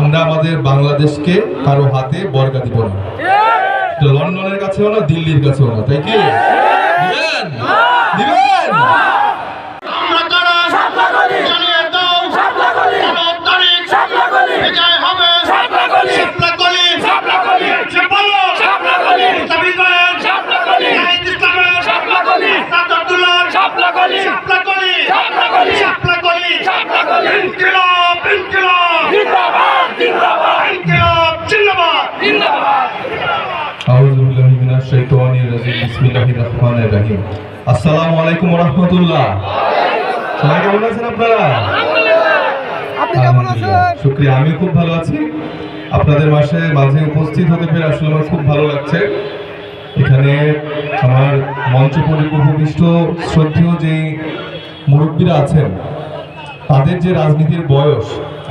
আমরা আমাদের বাংলাদেশকে কারও হাতে বর্গা দিব না। লন্ডনের কাছেও না, দিল্লির কাছেও না, তাই কি? দিবেন? দিবেন? বিসমিল্লাহির রহমানির রহিম। আসসালামু আলাইকুম ওয়া রাহমাতুল্লাহ সবাই কেমন আছেন আপনারা? আপনি কেমন আছেন? শুক্রিয়া আমি খুব ভালো আছি। আপনাদের মাসে মাঝে উপস্থিত হতে পেরে আসলে আমার খুব ভালো লাগছে। এখানে আমার মঞ্চ পরিপুষ্ট শ্রদ্ধেয় যে মুরব্বীরা আছেন তাদের যে রাজনীতির বয়স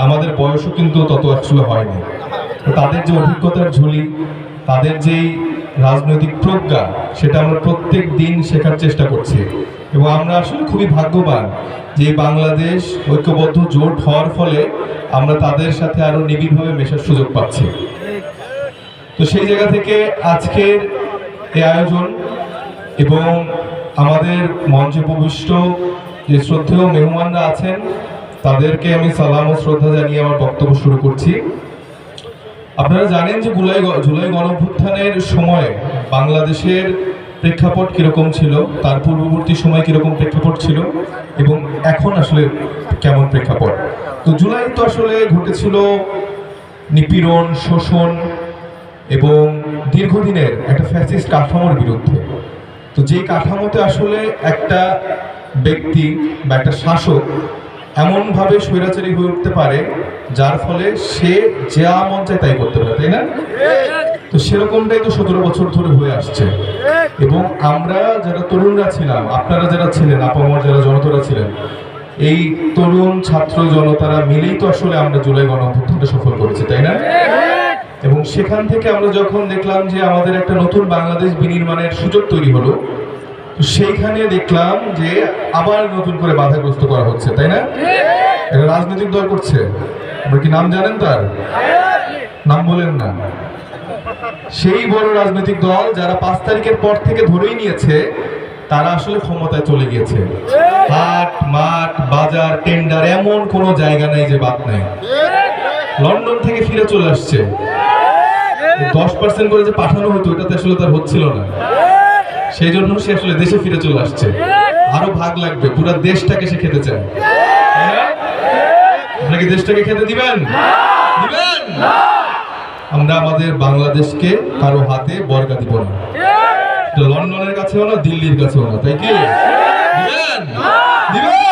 আমাদের বয়সও কিন্তু তত আসলে হয়নি। তো তাদের যে অভিজ্ঞতার ঝুলি তাদের যেই রাজনৈতিক প্রজ্ঞা, সেটা আমরা প্রত্যেক দিন শেখার চেষ্টা করছি। এবং আমরা আসলে খুবই ভাগ্যবান যে বাংলাদেশ ঐক্যবদ্ধ জোট হওয়ার ফলে আমরা তাদের সাথে আরও নিবিড়ভাবে মেশার সুযোগ পাচ্ছি। তো সেই জায়গা থেকে আজকের এই আয়োজন এবং আমাদের মঞ্চে প্রবিষ্ট যে শ্রদ্ধেয় মেহমানরা আছেন, তাদেরকে আমি সালাম ও শ্রদ্ধা জানিয়ে আমার বক্তব্য শুরু করছি। আপনারা জানেন যে জুলাই জুলাই গণঅভ্যুত্থানের সময় বাংলাদেশের প্রেক্ষাপট কীরকম ছিল? তার পূর্ববর্তী সময় কীরকম প্রেক্ষাপট ছিল? এবং এখন আসলে কেমন প্রেক্ষাপট? তো জুলাই তো আসলে ঘটেছিল নিপীড়ন, শোষণ এবং দীর্ঘদিনের একটা ফ্যাসিস্ট কাঠামোর বিরুদ্ধে। তো যে কাঠামোতে আসলে একটা ব্যক্তি বা একটা শাসক এমনভাবে স্বৈরাচারী হয়ে উঠতে পারে, যার ফলে সে যা মন চায় তাই করতে পারে, তাই না? তো সেরকমটাই তো সতেরো বছর ধরে হয়ে আসছে। এবং আমরা যারা তরুণরা ছিলাম, আপনারা যারা ছিলেন আপামর যারা জনতারা ছিলেন, এই তরুণ ছাত্র জনতারা মিলেই তো আসলে আমরা জুলাই গণঅভ্যুত্থানটা সফল করেছি, তাই না? এবং সেখান থেকে আমরা যখন দেখলাম যে আমাদের একটা নতুন বাংলাদেশ বিনির্মাণের সুযোগ তৈরি হলো সেইখানে দেখলাম যে আবার নতুন করে বাধাগ্রস্ত করা হচ্ছে, তাই না? এটা রাজনৈতিক দল করছে। আপনার কি নাম জানেন তার? নাম বলেন না। সেই বড় রাজনৈতিক দল যারা পাঁচ তারিখের পর থেকে ধরেই নিয়েছে, তারা আসলে ক্ষমতায় চলে গিয়েছে। হাট, মাঠ, বাজার, টেন্ডার, এমন কোনো জায়গা নাই যে বাদ নাই লন্ডন থেকে ফিরে চলে আসছে। দশ পার্সেন্ট করে যে পাঠানো হতো ওটাতে আসলে তার হচ্ছিল না। সেই জন্য সে আসলে দেশে ফিরে চলে আসছে। আরও ভাগ লাগবে, পুরো দেশটাকে সে খেতে চায়। আপনাকে দেশটাকে খেতে দিবেন? দিবেন? আমরা আমাদের বাংলাদেশকে কারও হাতে বরগা দিব না। লন্ডনের কাছেও না, দিল্লির কাছেও না, তাই কি? দিবেন? দিবেন?